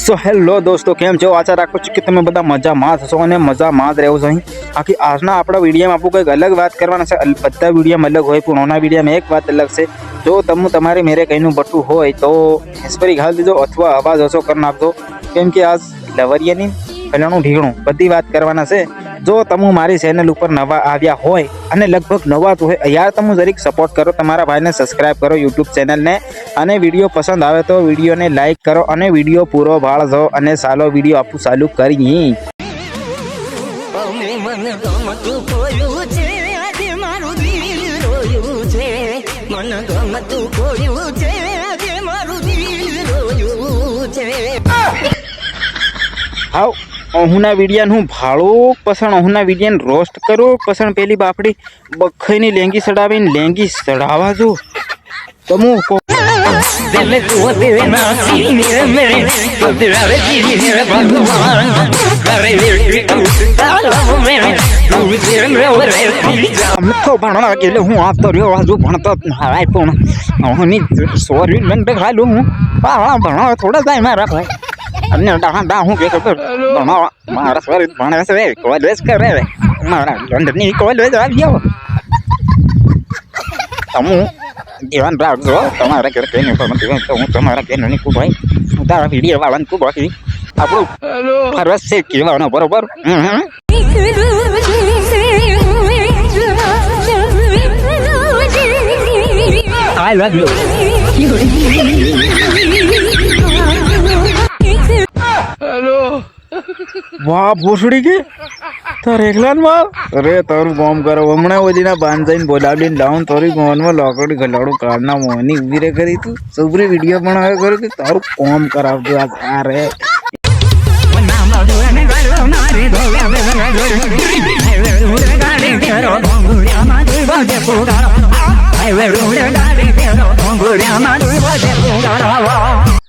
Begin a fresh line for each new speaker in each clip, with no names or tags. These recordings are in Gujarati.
સો હેલો દોસ્તો, કેમ છો? આશા રાખું છું કે તમે બધા મજામાં હશો અને મજામાં જ રહેવું અહીં. આખી આજના આપણા વિડીયોમાં આપણું કંઈક અલગ વાત કરવાના છે. બધા વિડીયોમાં અલગ હોય, પણ ઓના વિડીયોમાં એક વાત અલગ છે. જો તમે તમારે મેરે કંઈનું બટવું હોય, તો હેસ્પરી ઘાલ દીધો અથવા અવાજ ઓછો કરી નાખજો. કેમ કે આજ લવરિયાની ફલાણું ઢીણું બધી વાત કરવાના છે. જો તમે મારી ચેનલ ઉપર નવા આવ્યા હોય અને લગભગ નવા તો હોય યાર તમે જરીક સપોર્ટ કરો તમારા ભાઈને સબસ્ક્રાઇબ કરો યુટ્યુબ ચેનલને અને વીડિયો પસંદ આવે તો વિડીયોને લાઇક કરો અને વીડિયો પૂરો ભાળજો અને સાલો વીડિયો આપું ચાલુ કરી.
હાઉ ગમતું ખોયું છે આજે મારું દિલ રોયું છે. મને
અહુના વીડિયાને હું ભાળું પસણ અહુના વિડિયાને રોસ્ટ કરો પસણ પેલી બાપડી બખાઈની લેંગી સડાવીને લેંગી સડાવા જો. તમો ભણવા એટલે હું આપતો રહ્યો હજુ ભણતો હાય પણ. સોરી લંડક હાલું હું. ભણવા થોડા થાય મારા ભાઈ. અને ડાહા ડા હું કે ખબર ભણવા મારા સવારે ભણે છે કોલેજ કરે રે મારા લંડનની કોલેજ આવ્યો તમુ ધ્યાન રાખજો તમારા ઘરે કઈ નહીં પણ તો હું તમારા ઘરે નહીં ખૂબ ભાઈ હું તારા વીડિયો વાળાને ખૂબ બાકી આપણું ફરસ છે કહેવાનો બરોબર હમ હમ
I love you
વાહ ભૂસડી કે? તારે એકલા માં અરે તારું કામ કરો. હમણાં ઓજીના બાંધ જઈને બોલાવીને લાવું તારી ગોનમાં લોકડી ગલાડું કાળના મોની ઊભી રે કરી તું. સુપરી વીડિયો પણ હવે કર્યું કે તારું કામ કરાવજો આ તારે રે.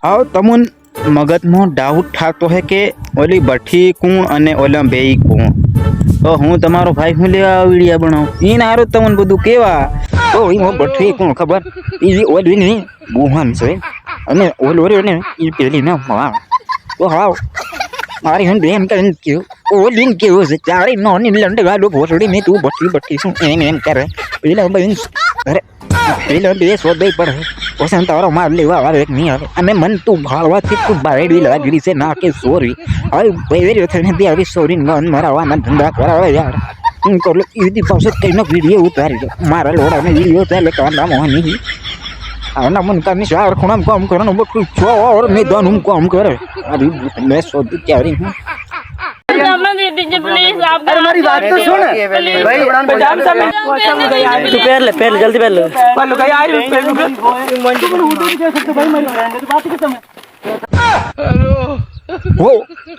આવ તમુન. મગજમાં ડાઉટ થતો હે કે ઓલી ભઠ્ઠી કુણ અને ઓલા બે કુણ? તો હું તમારો ભાઈ હું લેવા વિડીયા બનાવું? ઈ નારો તમને બધું કેવા. તો હું ભઠ્ઠી કુણ ખબર? ઈ ઓલી ની બુહાન છે. અને ઓલો રે ને ઈ પેલી ના વાવ તો હાવ. મારી હું એમ કરીને કેવું ઓલી ને કેવું છે? ચારે નોની લંડ ગાડો ભોસડી મેં તું ભઠ્ઠી ભઠ્ઠી શું એમ એમ કરે? પેલા બેન અરે પેલો બે શોધે પડે ઓસન તારો માર લેવા વાળો એક નહીં આવે. અને મન તું ભાળવાથી તું બારેડવી લેવા ગીડી છે, ના કે સોરવી. હવે વેરી થઈને બે આવી સોરી મન મરાવાના ધંધા કરાવે યાર. કરલો એવી પાસે કઈનો વીડિયો ઉતારી મારા લોડાને વીડિયો ઉતારે કાંડા મોહ નહીં. આના મનકારની શાર ખૂણામાં કામ કરવાનું બધું છો ઓર મેદાન હું કામ કરે. અરે મેં શોધ્યું ક્યારે હું
दीजिए प्लीज आप
अरे हमारी बात तो सुन भाई पंजाब से मैं
तू पैर ले पैर ले, जल्दी पैर ले
पल्लू का यार पल्लू का तू को उठो नहीं कह सकते भाई मेरी फ्रेंड है बात कर समय
ઓ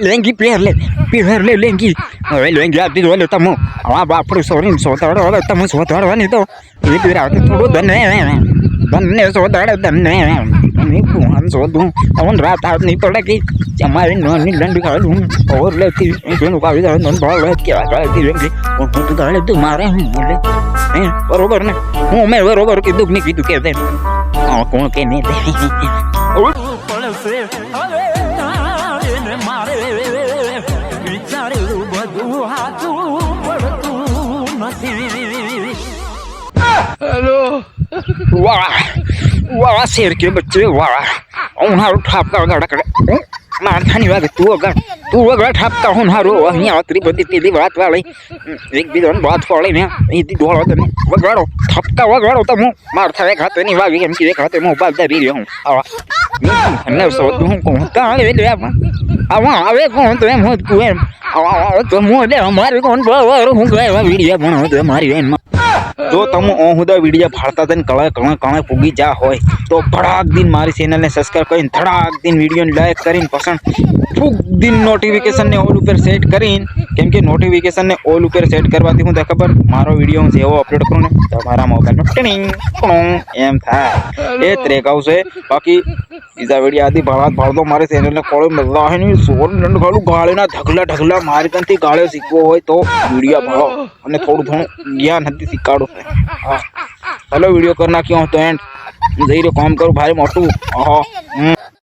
લેંગી પ્લેયર લે પ્લેયર લે લેંગી હવે લેંગી આપી દો લે તમો આ બાપડું સોરી સોતાડો હવે તમે સોતાડવાની તો એ પીર આવતે થોડું ધન ધનને સોતાડે ધનને તમે ભૂહાન શોધું. તમને રાત હાથ નહીં પડે કે તમારી નાની લંડી કાઢું ઓર લેતી પેલું કાઢી દે નન ભાવ લે કેવા કાઢી લેંગી હું તો કાઢે તું મારે હું બોલે? હે બરોબર ને? હું મેં બરોબર કીધું નહીં કીધું કે દે. કોણ કે નહીં હેલો વાહ. વાહ, શેર કે બચ્ચે વાહ. હું હારું ઠાપતા વગાડા કરે મારથાની વાત તું વગાડ તું વગાડ ઠાપતા હું હારું. અહીંયા આતરી બધી પેલી વાત વાળી. એક બીજાને વાત વાળી ને. એથી ડોળો તમે. વગાડો. ઠપકા વગાડો તો હું મારથા એક હાથે નહીં વાગી, એમ કે એક હાથે હું બાદ ધરી રહ્યો હું. આવા. અને સો હું કહું તાણે એટલે આવા આવે કોણ તો એમ હું એમ. આવા તો હું એટલે અમારે કોણ? બરાબર હું એવા વીડિયો ભણો તો મારી એનમાં જો તમે ઓહુદા હુદા વીડિયો ફાડતા થઈને કળા કણે કણે પૂગી જા હોય, તો ભડાક દિન મારી ચેનલને સબસ્ક્રાઈબ કરીને, ધડાક દિન વિડીયોને લાઈક કરીને, પસંદ ફૂગ દિન નોટિફિકેશનને ઓલ ઉપર સેટ કરીને કેમ કે નોટિફિકેશનને ઓલ ઉપર સેટ કરવાથી હું તો ખબર મારો વીડિયો હું જેવો અપલોડ કરું ને તો મારા મોબાઈલમાં ટિંગ એમ થાય. એ ત્રેક આવશે. બાકી બીજા વીડિયો આથી ભાળા ભાળતો મારી ચેનલને કોળો મજા હોય ને સોળ દંડ ગાળું ગાળીના ઢગલા ઢગલા મારી કંથી ગાળ્યો શીખવો હોય તો વીડિયો ભાળો. અને થોડું થોડું જ્ઞાન હતી શીખવાડું હા. ચાલો વીડિયો કરી નાખ્યો હતો તો એન્ડ જઈ રહ્યો કામ કરું ભારે મોટું. હા.